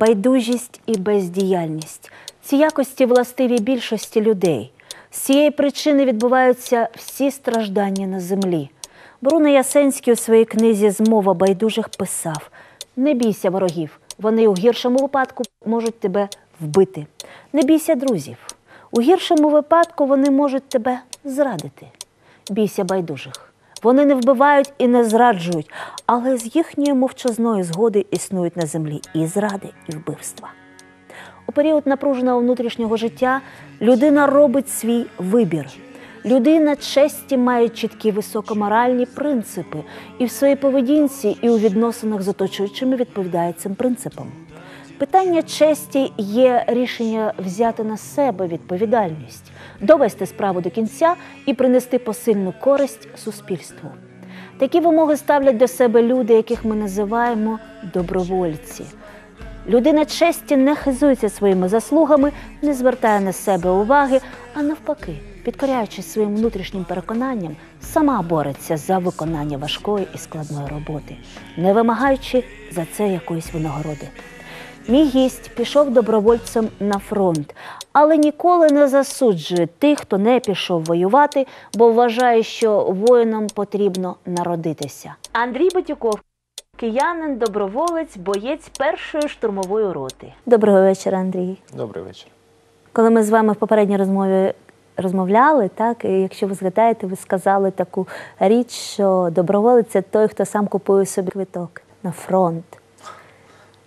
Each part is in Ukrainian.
байдужість і бездіяльність. Ці якості властиві більшості людей. З цієї причини відбуваються всі страждання на землі. Бруно Ясенський у своїй книзі Змова байдужих писав: не бійся ворогів, вони у гіршому випадку можуть тебе вбити. Не бійся друзів. У гіршому випадку вони можуть тебе зрадити. Бійся байдужих. Вони не вбивають і не зраджують, але з їхньої мовчазної згоди існують на землі і зради, і вбивства. У період напруженого внутрішнього життя людина робить свій вибір. Людина честі має чіткі високоморальні принципи і в своїй поведінці, і у відносинах з оточуючими відповідає цим принципам. Питання честі є рішення взяти на себе відповідальність, довести справу до кінця і принести посильну користь суспільству. Такі вимоги ставлять до себе люди, яких ми називаємо добровольці. Людина честі не хизується своїми заслугами, не звертає на себе уваги, а навпаки, підкоряючись своїм внутрішнім переконанням, сама бореться за виконання важкої і складної роботи, не вимагаючи за це якоїсь винагороди. Мій гість пішов добровольцем на фронт, але ніколи не засуджує тих, хто не пішов воювати, бо вважає, що воїнам потрібно народитися. Андрій Батюков, киянин, доброволець, боєць першої штурмової роти. Доброго вечора, Андрій. Добрий вечір. Коли ми з вами в попередній розмові розмовляли, так і якщо ви згадаєте, ви сказали таку річ, що доброволець це той, хто сам купує собі квиток на фронт.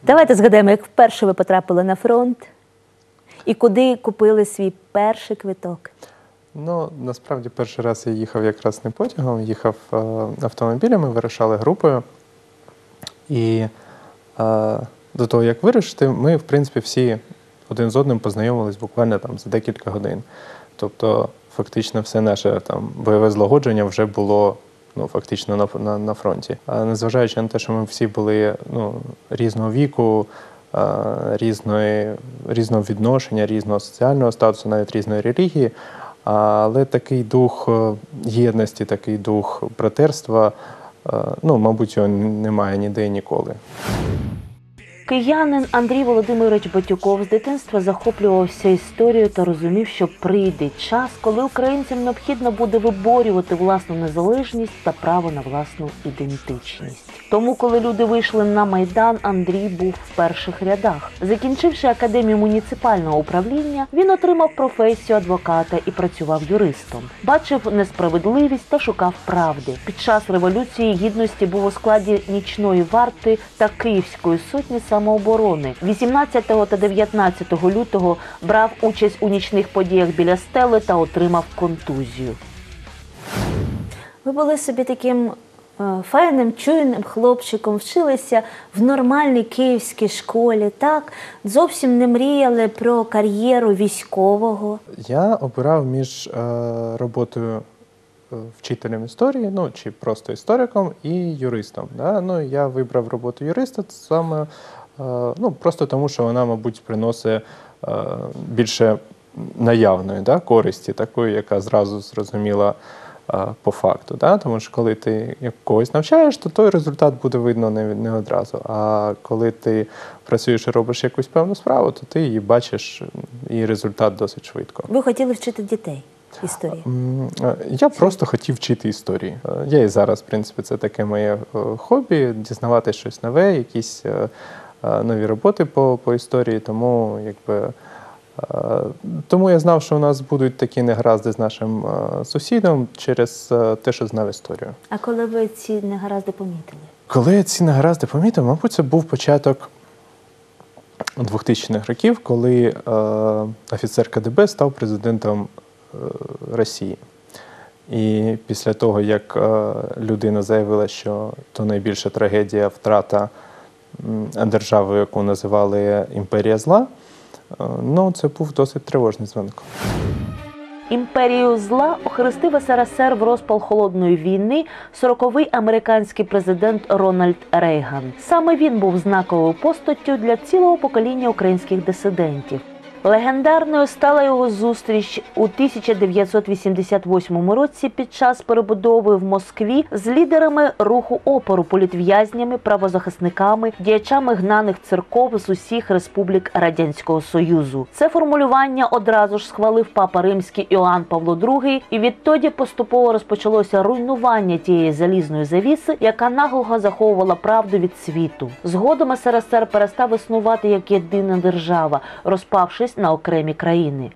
Давайте згадаємо, як вперше ви потрапили на фронт і куди купили свій перший квиток. Ну, насправді, перший раз я їхав якраз не потягом, їхав е, автомобілями, вирушали групою. І е, до того, як вирушити, ми, в принципі, всі один з одним познайомились буквально там за декілька годин. Тобто, фактично, все наше там бойове злагодження вже було ну, фактично на, на, на фронті. А незважаючи на те, що ми всі були ну, різного віку, різної, різного відношення, різного соціального статусу, навіть різної релігії. Але такий дух е, єдності, такий дух братерства, е, ну, мабуть, його немає ніде і ніколи. Киянин Андрій Володимирович Батюков з дитинства захоплювався історією та розумів, що прийде час, коли українцям необхідно буде виборювати власну незалежність та право на власну ідентичність. Тому, коли люди вийшли на майдан, Андрій був в перших рядах. Закінчивши академію муніципального управління, він отримав професію адвоката і працював юристом. Бачив несправедливість та шукав правди. Під час революції гідності був у складі нічної варти та Київської сотні самооборони. 18 та 19 лютого брав участь у нічних подіях біля стели та отримав контузію. Ви були собі таким е, файним, чуйним хлопчиком, вчилися в нормальній київській школі, так? Зовсім не мріяли про кар'єру військового. Я обирав між е, роботою е, вчителем історії, ну чи просто істориком, і юристом. Да? Ну, я вибрав роботу юриста саме ну, просто тому, що вона, мабуть, приносить е, більше наявної да, користі, такої, яка зразу зрозуміла е, по факту. Да? Тому що коли ти когось навчаєш, то той результат буде видно не, не одразу. А коли ти працюєш і робиш якусь певну справу, то ти її бачиш і результат досить швидко. Ви хотіли вчити дітей історії. Е, Я просто хотів вчити історії. Е, Я і зараз, в принципі, це таке моє е, хобі, дізнавати щось нове, якісь е, е, нові роботи по, по історії. Тому, якби, е, тому я знав, що у нас будуть такі негаразди з нашим е, сусідом через е, те, що знав історію. А коли ви ці негаразди помітили? Коли я ці негаразди помітив, мабуть, це був початок 2000-х років, коли е, офіцер КДБ став президентом е, Росії. І після того, як е, людина заявила, що то найбільша трагедія втрата м, держави, яку називали імперія зла, е, ну це був досить тривожний дзвінок. Імперію зла охрестив СРСР в розпал холодної війни 40-й американський президент Рональд Рейган. Саме він був знаковою постаттю для цілого покоління українських дисидентів. Легендарною стала його зустріч у 1988 році під час перебудови в Москві з лідерами руху опору, політв'язнями, правозахисниками, діячами гнаних церков з усіх республік Радянського Союзу. Це формулювання одразу ж схвалив папа римський Іоанн Павло II, і відтоді поступово розпочалося руйнування тієї залізної завіси, яка наглухо заховувала правду від світу. Згодом СРСР перестав існувати як єдина держава, розпавшись на окремі країни.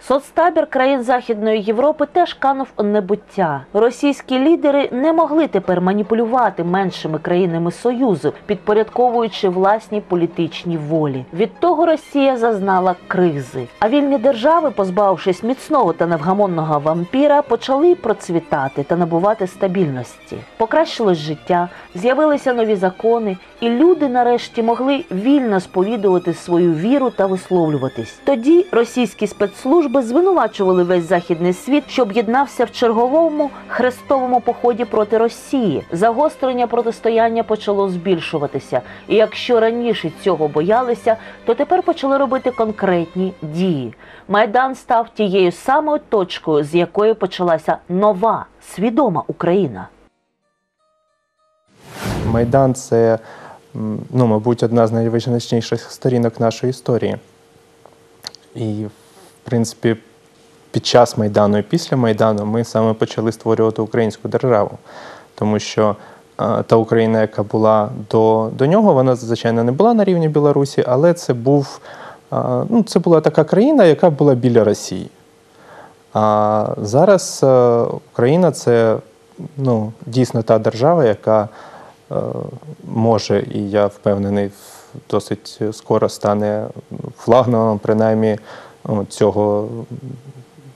Соцтабір країн Західної Європи теж канув небуття. Російські лідери не могли тепер маніпулювати меншими країнами Союзу, підпорядковуючи власні політичні волі. Від того Росія зазнала кризи. А вільні держави, позбавившись міцного та невгамонного вампіра, почали процвітати та набувати стабільності. Покращилось життя, з'явилися нові закони, і люди нарешті могли вільно сповідувати свою віру та висловлюватись. Тоді російські спецслужби звинувачували весь західний світ, що об'єднався в черговому хрестовому поході проти Росії. Загострення протистояння почало збільшуватися. І якщо раніше цього боялися, то тепер почали робити конкретні дії. Майдан став тією самою точкою, з якої почалася нова свідома Україна. Майдан це, ну, мабуть, одна з найвизначніших сторінок нашої історії. І, принципі, під час Майдану і після Майдану ми саме почали створювати українську державу. Тому що е, та Україна, яка була до, до нього, вона, звичайно, не була на рівні Білорусі, але це, був, е, ну, це була така країна, яка була біля Росії. А зараз е, Україна це ну, дійсно та держава, яка може, і я впевнений, досить скоро стане флагманом, принаймні, цього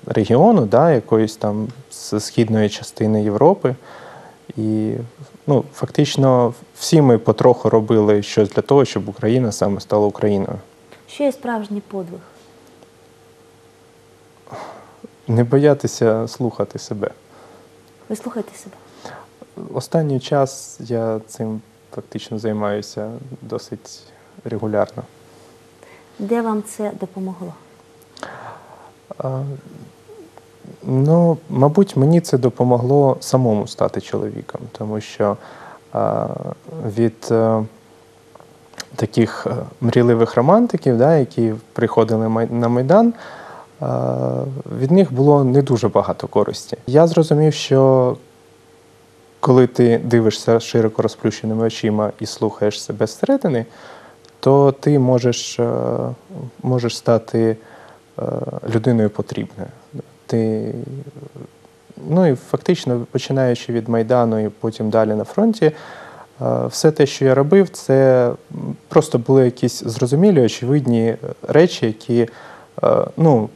регіону, да, якоїсь там з східної частини Європи. І ну, фактично всі ми потроху робили щось для того, щоб Україна саме стала Україною. Що є справжній подвиг? Не боятися слухати себе. Ви слухайте себе. Останній час я цим фактично займаюся досить регулярно. Де вам це допомогло? Ну, мабуть, мені це допомогло самому стати чоловіком, тому що від е, таких е, мрійливих романтиків, да, які приходили на Майдан, від них було не дуже багато користі. Я зрозумів, що коли ти дивишся широко розплющеними очима і слухаєш себе зсередини, то ти можеш, е, можеш стати е, людиною потрібною. Ти, ну і фактично, починаючи від Майдану і потім далі на фронті, е, все те, що я робив, це просто були якісь зрозумілі, очевидні речі, які е, ну,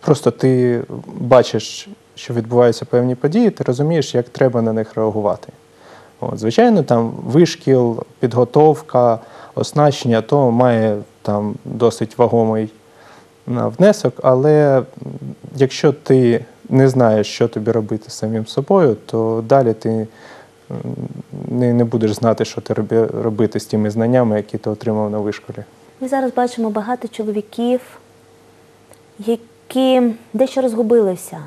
просто ти бачиш, що відбуваються певні події, ти розумієш, як треба на них реагувати. От, звичайно, там вишкіл, підготовка, оснащення, то має там досить вагомий внесок, але якщо ти не знаєш, що тобі робити самим собою, то далі ти не, не будеш знати, що ти робити з тими знаннями, які ти отримав на вишколі. Ми зараз бачимо багато чоловіків, які дещо розгубилися.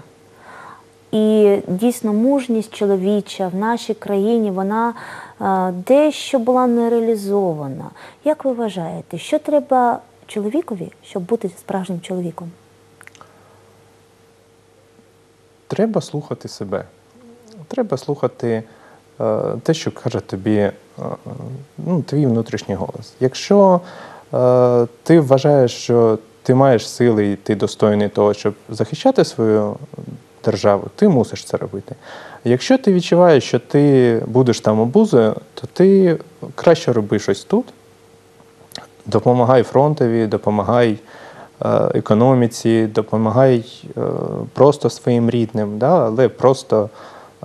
І дійсно мужність чоловіча в нашій країні вона е, дещо була не реалізована. Як ви вважаєте, що треба чоловікові, щоб бути справжнім чоловіком? Треба слухати себе. Треба слухати е, те, що каже тобі е, ну, твій внутрішній голос. Якщо е, ти вважаєш, що ти маєш сили і ти достойний того, щоб захищати свою державу, ти мусиш це робити. Якщо ти відчуваєш, що ти будеш там обузою, то ти краще роби щось тут, допомагай фронтові, допомагай е, економіці, допомагай е, просто своїм рідним, да? але просто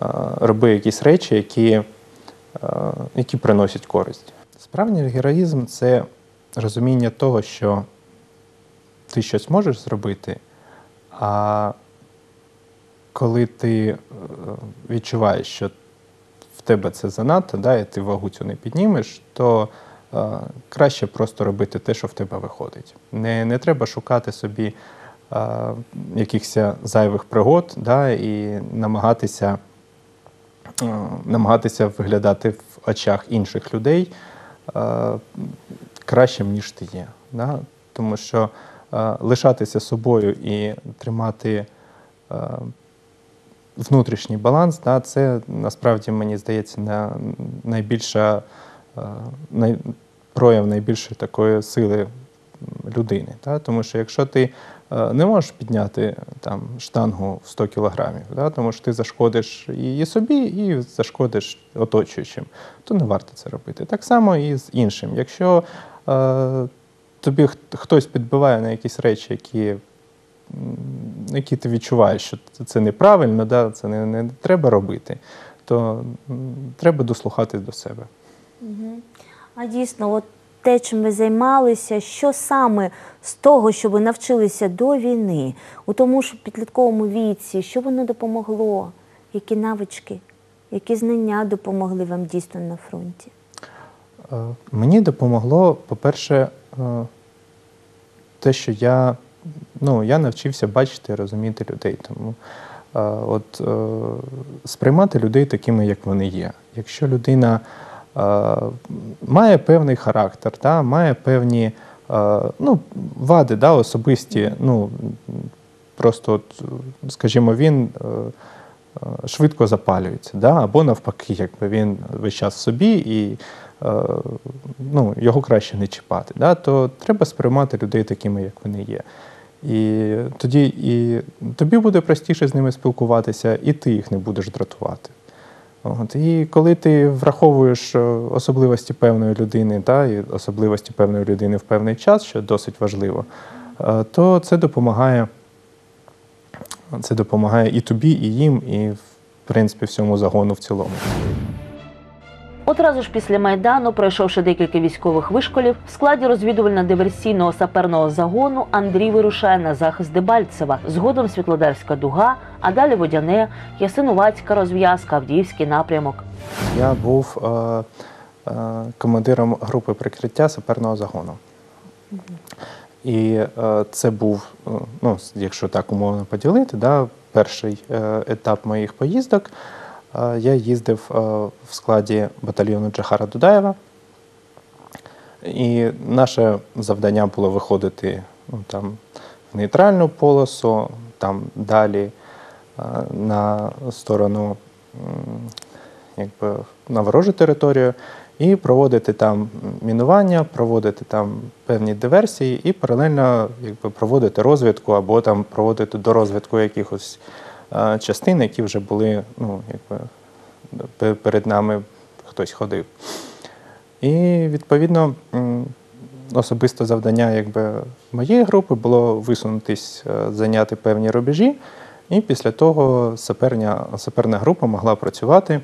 е, роби якісь речі, які, які приносять користь. Справжній героїзм це розуміння того, що ти щось можеш зробити, а коли ти відчуваєш, що в тебе це занадто, да, і ти вагу цю не піднімеш, то краще просто робити те, що в тебе виходить. Не, не треба шукати собі якихось зайвих пригод да, і намагатися, намагатися виглядати в очах інших людей кращим, ніж ти є. Да? Тому що лишатися собою і тримати внутрішній баланс, да, це насправді мені здається найбільша най, прояв найбільшої такої сили людини. Да? Тому що якщо ти е, не можеш підняти там штангу в 100 кілограмів, да? тому що ти зашкодиш і собі, і зашкодиш оточуючим, то не варто це робити. Так само і з іншим. Якщо е, тобі хтось підбиває на якісь речі, які які ти відчуваєш, що це- неправильно, да, це не, не треба робити, то треба дослухатись до себе. А дійсно, от те, чим ви займалися, що саме з того, що ви навчилися до війни, у тому ж підлітковому віці, що воно допомогло? Які навички, які знання допомогли вам дійсно на фронті? Е, Мені допомогло, по-перше, е, те, що я, ну, я навчився бачити і розуміти людей. Тому е, от, сприймати людей такими, як вони є. Якщо людина має певний характер, да, має певні е, ну, вади да, особисті, ну, просто, от, скажімо, він. е, е, Швидко запалюється, да? або навпаки, якби він весь час собі і е, ну, його краще не чіпати. Да? То треба сприймати людей такими, як вони є. І тоді і тобі буде простіше з ними спілкуватися, і ти їх не будеш дратувати. От. І коли ти враховуєш е, особливості певної людини, та, і особливості певної людини в певний час, що досить важливо, е, то це допомагає, це допомагає і тобі, і їм, і в принципі всьому загону в цілому. Одразу ж після майдану, пройшовши декілька військових вишколів, в складі розвідувально-диверсійного саперного загону Андрій вирушає на захист Дебальцева, згодом Світлодарська дуга, а далі Водяне, Ясинувацька розв'язка, Авдіївський напрямок. Я був е, е, командиром групи прикриття саперного загону. І е, це був, е, ну, якщо так умовно поділити, да, перший е, етап моїх поїздок. Е, я їздив е, в складі батальйону Джахара Дудаєва. І наше завдання було виходити ну, там, в нейтральну полосу, там далі е, на сторону якби, на ворожу територію, і проводити там мінування, проводити там певні диверсії, і паралельно якби, проводити розвідку або там проводити до розвідку якихось е, частин, які вже були, ну, якби, перед нами хтось ходив. І відповідно особисте завдання якби, моєї групи було висунутись, е, зайняти певні рубежі, і після того саперня, саперна група могла працювати.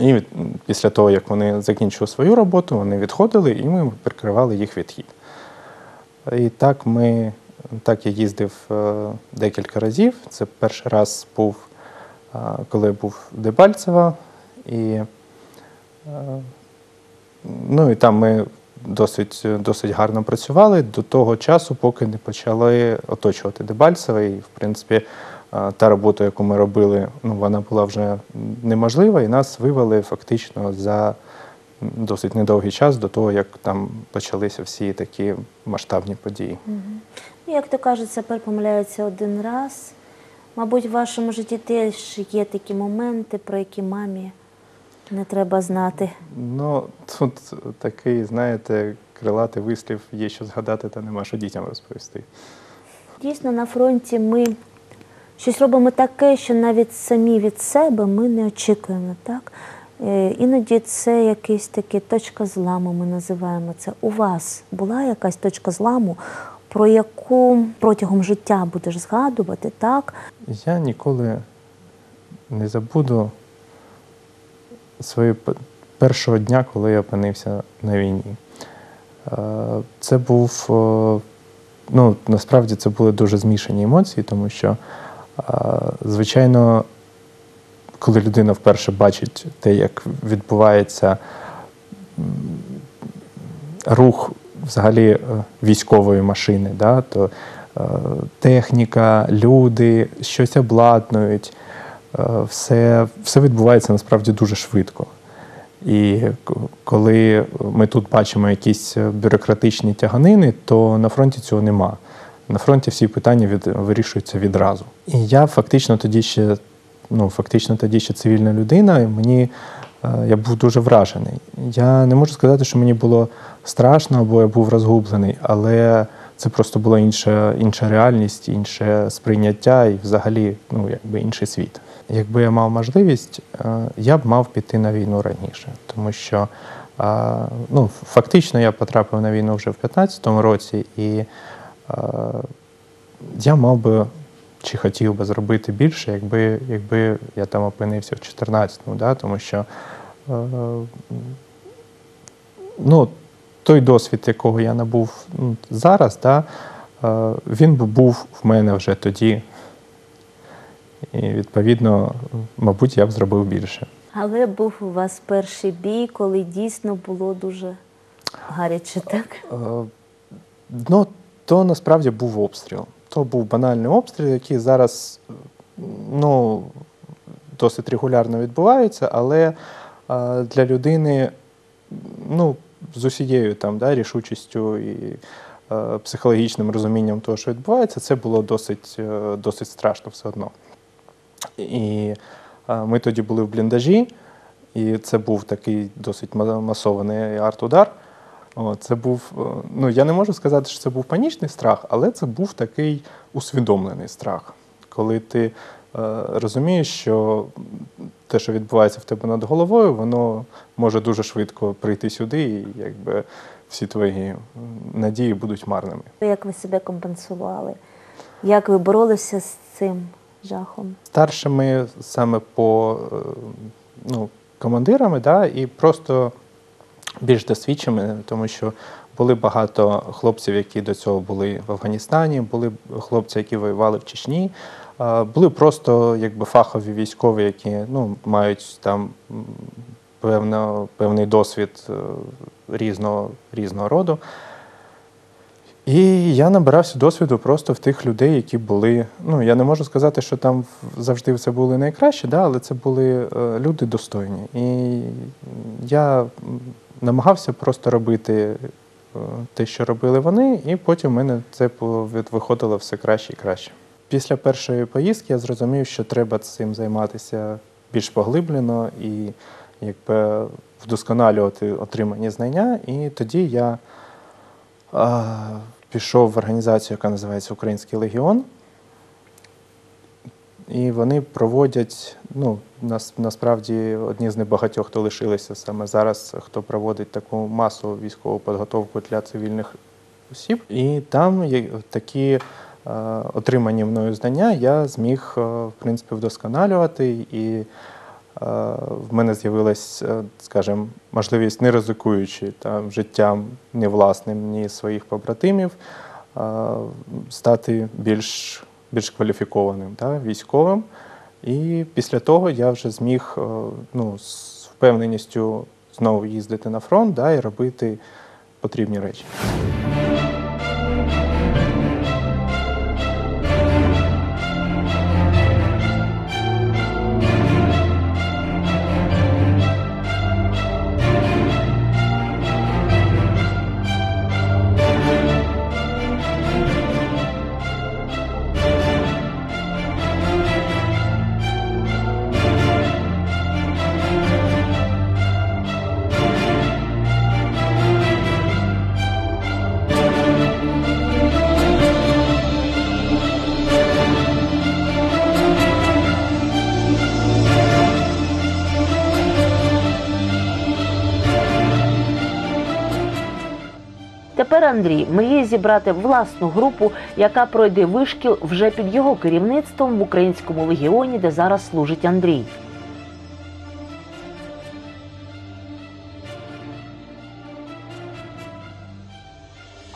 І після того, як вони закінчили свою роботу, вони відходили, і ми прикривали їх відхід. І так ми, так я їздив е, декілька разів. Це перший раз був, е, коли був в Дебальцево, і, е, ну, і там ми досить, досить гарно працювали до того часу, поки не почали оточувати Дебальцеве. І, в принципі, та робота, яку ми робили, ну, вона була вже неможлива, і нас вивели фактично за досить недовгий час до того, як там почалися всі такі масштабні події. Ну, як то кажуть, сапер помиляється один раз. Мабуть, в вашому житті теж є такі моменти, про які мамі не треба знати. Ну, тут такий, знаєте, крилатий вислів є що згадати, та нема що дітям розповісти. Дійсно, на фронті ми щось робимо таке, що навіть самі від себе ми не очікуємо. Так? Е, Іноді це якась таки точка зламу, ми називаємо це. У вас була якась точка зламу, про яку протягом життя будеш згадувати, так? Я ніколи не забуду свого першого дня, коли я опинився на війні. Е, Це був, е, ну, насправді це були дуже змішані емоції, тому що, звичайно, коли людина вперше бачить те, як відбувається рух взагалі е, військової машини, да, то е, техніка, люди щось обладнують, е, все, все відбувається насправді дуже швидко. І коли ми тут бачимо якісь бюрократичні тяганини, то на фронті цього нема. На фронті всі питання від, вирішуються відразу. І я фактично тоді ще, ну, фактично тоді ще цивільна людина, і мені е, я був дуже вражений. Я не можу сказати, що мені було страшно або я був розгублений, але це просто була інша, інша реальність, інше сприйняття і взагалі ну, якби інший світ. Якби я мав можливість, е, я б мав піти на війну раніше, тому що е, ну, фактично я потрапив на війну вже в 2015 році, і я мав би чи хотів би зробити більше, якби, якби я там опинився в 2014-му, да? тому що е, ну, той досвід, якого я набув ну, зараз, да, е, він був в мене вже тоді. І відповідно, мабуть, я б зробив більше. Але був у вас перший бій, коли дійсно було дуже гаряче, так? Е, Ну, то насправді був обстріл. То був банальний обстріл, який зараз ну, досить регулярно відбувається, але е, для людини ну, з усією там, да, рішучістю і е, психологічним розумінням того, що відбувається, це було досить, е, досить страшно все одно. І ми тоді були в бліндажі, і це був такий досить масований арт-удар. О, це був, е, ну я не можу сказати, що це був панічний страх, але це був такий усвідомлений страх, коли ти е, розумієш, що те, що відбувається в тебе над головою, воно може дуже швидко прийти сюди, і якби всі твої надії будуть марними. Як ви себе компенсували? Як ви боролися з цим жахом? старшими саме по е, ну, командирами, да, і просто більш досвідченими, тому що були багато хлопців, які до цього були в Афганістані, були хлопці, які воювали в Чечні. Були просто якби фахові військові, які ну, мають там певно, певний досвід е, різного, різного роду. І я набирався досвіду просто в тих людей, які були. Ну, я не можу сказати, що там завжди все були найкращі, да, але це були е, люди достойні. І я намагався просто робити е, те, що робили вони, і потім в мене це виходило все краще і краще. Після першої поїздки я зрозумів, що треба цим займатися більш поглиблено і якби вдосконалювати отримані знання. І тоді я а, пішов в організацію, яка називається Український легіон. І вони проводять, ну, нас, насправді, одні з небагатьох, хто лишилися саме зараз, хто проводить таку масову військову підготовку для цивільних осіб. І там є такі е, отримані мною знання я зміг, е, в принципі, вдосконалювати. І е, в мене з'явилась, е, скажімо, можливість, не ризикуючи там, життям ні власним, ні своїх побратимів, е, стати більш, більш кваліфікованим да, військовим. І після того я вже зміг е, ну, з впевненістю знову їздити на фронт да, і робити потрібні речі. Андрій мріє зібрати власну групу, яка пройде вишкіл вже під його керівництвом в українському легіоні, де зараз служить Андрій.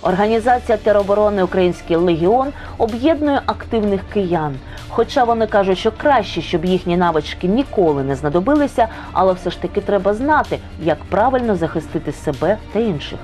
Організація тероборони Український легіон об'єднує активних киян. Хоча вони кажуть, що краще, щоб їхні навички ніколи не знадобилися, але все ж таки треба знати, як правильно захистити себе та інших.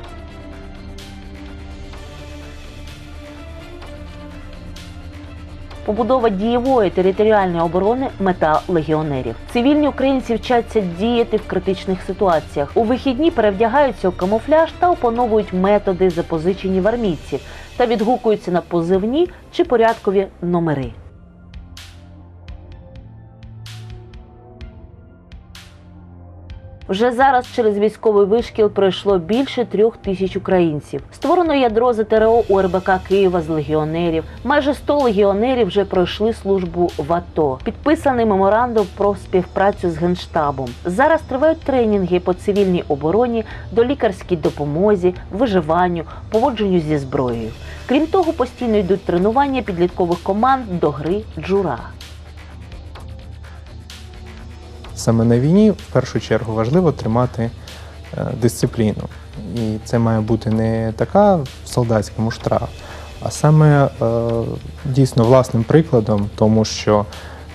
Побудова дієвої територіальної оборони мета легіонерів. Цивільні українці вчаться діяти в критичних ситуаціях. У вихідні перевдягаються у камуфляж та опановують методи, запозичені в армійців, та відгукуються на позивні чи порядкові номери. Вже зараз через військовий вишкіл пройшло більше трьох тисяч українців. Створено ядро ЗТРО у РБК Києва з легіонерів. Майже 100 легіонерів вже пройшли службу в АТО. Підписаний меморандум про співпрацю з генштабом. Зараз тривають тренінги по цивільній обороні, до лікарській допомозі, виживанню, поводженню зі зброєю. Крім того, постійно йдуть тренування підліткових команд до гри джура. Саме на війні в першу чергу важливо тримати е, дисципліну. І це має бути не така в солдатському штраф, а саме е, дійсно власним прикладом, тому що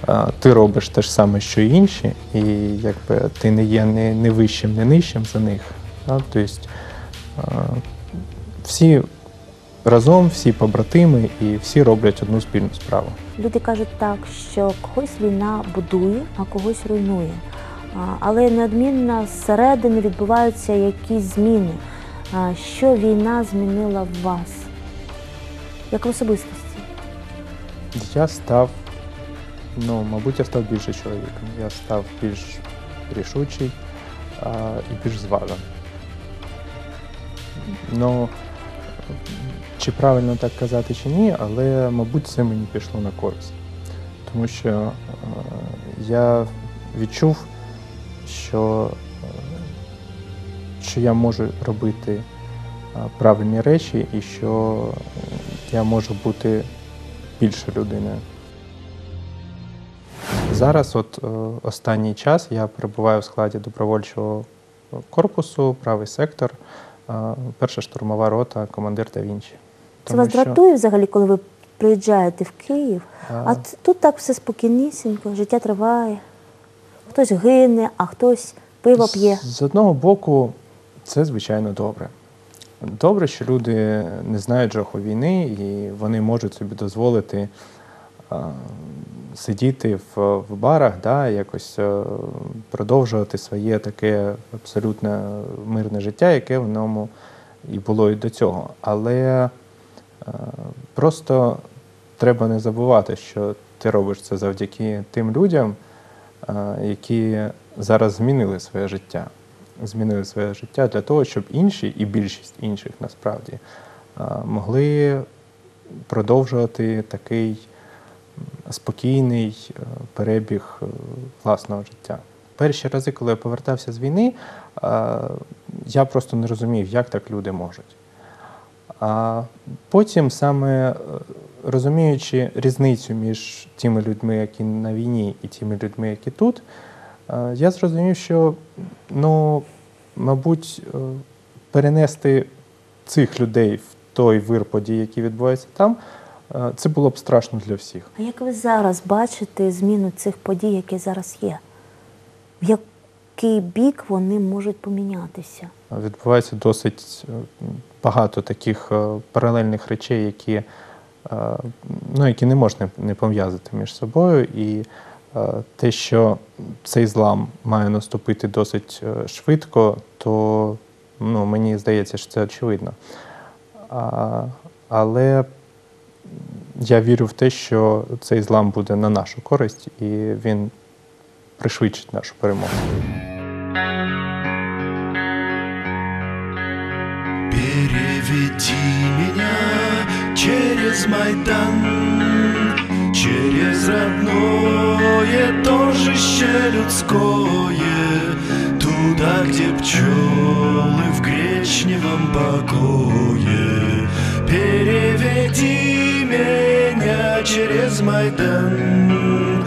е, ти робиш те ж саме, що й інші, і якби ти не є не, вищим, не нижчим за них. Тобто всі разом, всі побратими і всі роблять одну спільну справу. Люди кажуть так, що когось війна будує, а когось руйнує. Але неодмінно зсередини відбуваються якісь зміни. Що війна змінила в вас? Як в особистості? Я став, ну, мабуть, я став більше чоловіком. Я став більш рішучий а, і більш зважений. Ну, чи правильно так казати, чи ні, але, мабуть, це мені пішло на користь. Тому що е, я відчув, що, е, що я можу робити е, правильні речі і що я можу бути більше людиною. Зараз, от останній час, я перебуваю в складі добровольчого корпусу, правий сектор, перша штурмова рота, командир та Вінчі. Це вас дратує взагалі, коли ви приїжджаєте в Київ, а тут так все спокійнісінько, життя триває. Хтось гине, а хтось пиво п'є. З одного боку, це звичайно добре. Добре, що люди не знають жаху війни і вони можуть собі дозволити сидіти в, в барах, да, якось е, продовжувати своє таке абсолютно мирне життя, яке в ньому і було і до цього. Але е, просто треба не забувати, що ти робиш це завдяки тим людям, е, які зараз змінили своє життя. Змінили своє життя для того, щоб інші, і більшість інших насправді, могли продовжувати такий спокійний е, перебіг е, власного життя. Перші рази, коли я повертався з війни, е, я просто не розумів, як так люди можуть. А потім саме розуміючи різницю між тими людьми, які на війні, і тими людьми, які тут, я зрозумів, що ну, мабуть, перенести цих людей в той вир подій, які відбуваються там, це було б страшно для всіх. А як ви зараз бачите зміну цих подій, які зараз є? В який бік вони можуть помінятися? Відбувається досить е, багато таких е, паралельних речей, які, е, ну, які не можна не пов'язати між собою. І е, те, що цей злам має наступити досить е, швидко, то ну, мені здається, що це очевидно. А, але я вірю в те, що цей злам буде на нашу користь і він пришвидшить нашу перемогу. Переведи меня через Майдан, через родное торжище людское, туда, где пчелы в гречневом покое. Переведи меня через Майдан.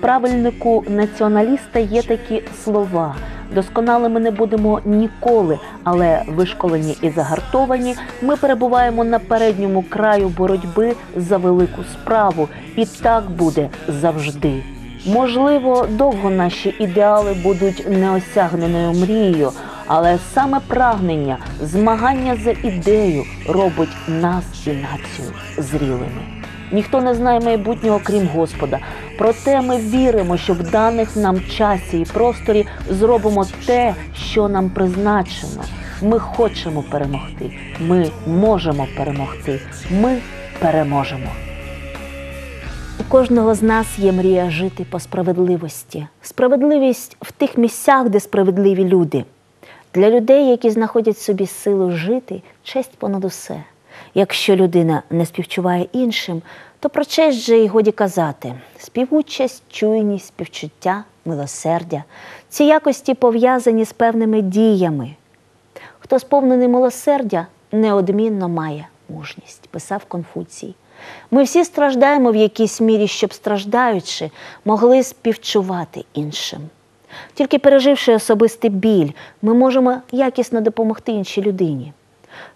Правильнику націоналіста є такі слова. Досконалими не будемо ніколи, але вишколені і загартовані, ми перебуваємо на передньому краю боротьби за велику справу, і так буде завжди. Можливо, довго наші ідеали будуть неосягненою мрією, але саме прагнення, змагання за ідею робить нас і націю зрілими. Ніхто не знає майбутнього, крім Господа. Проте ми віримо, що в даних нам часі і просторі зробимо те, що нам призначено. Ми хочемо перемогти. Ми можемо перемогти. Ми переможемо. У кожного з нас є мрія жити по справедливості. Справедливість в тих місцях, де справедливі люди. Для людей, які знаходять собі силу жити, честь понад усе. Якщо людина не співчуває іншим, то про честь же й годі казати. Співучасть, чуйність, співчуття, милосердя. Ці якості пов'язані з певними діями. Хто сповнений милосердя, неодмінно має мужність, писав Конфуцій. Ми всі страждаємо в якійсь мірі, щоб страждаючи, могли співчувати іншим. Тільки переживши особистий біль, ми можемо якісно допомогти іншій людині.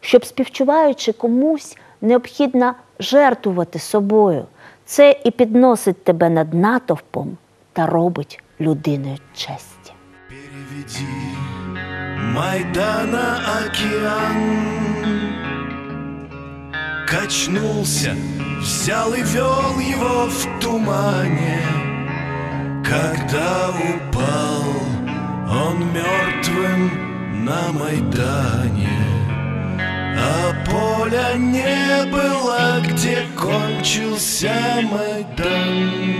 Щоб співчуваючи комусь, необхідно жертвувати собою. Це і підносить тебе над натовпом та робить людиною честі. Переведи Майдана океан Качнулся, взял и вел его в тумане. Когда упал он мертвым на Майдане. А поля не было, где кончился Майдан